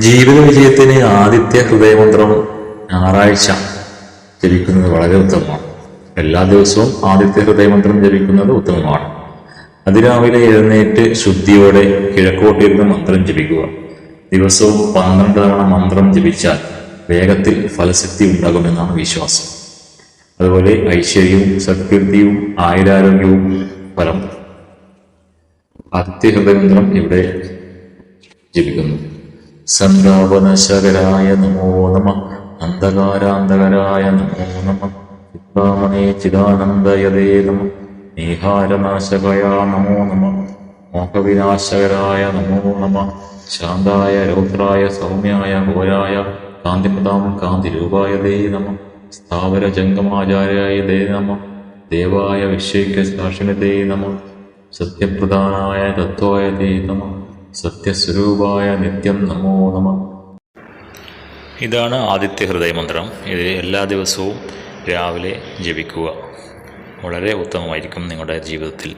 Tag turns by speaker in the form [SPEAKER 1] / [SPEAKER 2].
[SPEAKER 1] ജീവിത വിജയത്തിന് ആദിത്യ ഹൃദയമന്ത്രം ഞായറാഴ്ച ജപിക്കുന്നത് വളരെ ഉത്തമമാണ്. എല്ലാ ദിവസവും ആദിത്യ ഹൃദയമന്ത്രം ജപിക്കുന്നത് ഉത്തമമാണ്. അതിരാവിലെ എഴുന്നേറ്റ് ശുദ്ധിയോടെ കിഴക്കോട്ടിരുന്ന് മന്ത്രം ജപിക്കുക. ദിവസവും പന്ത്രണ്ട് തവണ മന്ത്രം ജപിച്ചാൽ വേഗത്തിൽ ഫലസിദ്ധി ഉണ്ടാകുമെന്നാണ് വിശ്വാസം. അതുപോലെ ഐശ്വര്യവും സത്കീർത്തിയും ആയുരാരോഗ്യവും ഫലം. ആദിത്യ ഹൃദയമന്ത്രം ഇവിടെ ജപിക്കുന്നു. സന്താപനശകരായ നമോ നമ. അന്ധകാരാന്തകരായ നമോ നമ. ചിത്താമണി ചിദാനന്ദയതേ നമ. നീഹാരനാശകയ നമോ നമ. മോഹവിനാശകരായ നമോ നമ. ശാന്തായ രൗദ്രായ സൗമ്യായ ഘോരായ കാന്തിപദാം കാന്തിരൂപായ ദേ നമ. സ്ഥാവര ജംഗമാചാര്യായ ദേ നമ. ദേവായ വിശ്വൈക്യ സാക്ഷിണതേ നമ. സത്യപ്രധാനായ തത്വായ ദേ നമ. സത്യസ്വരൂപായ നിത്യം നമോ നമ. ഇതാണ് ആദിത്യ ഹൃദയമന്ത്രം. ഇത് എല്ലാ ദിവസവും രാവിലെ ജപിക്കുക. വളരെ ഉത്തമമായിരിക്കും നിങ്ങളുടെ ജീവിതത്തിൽ.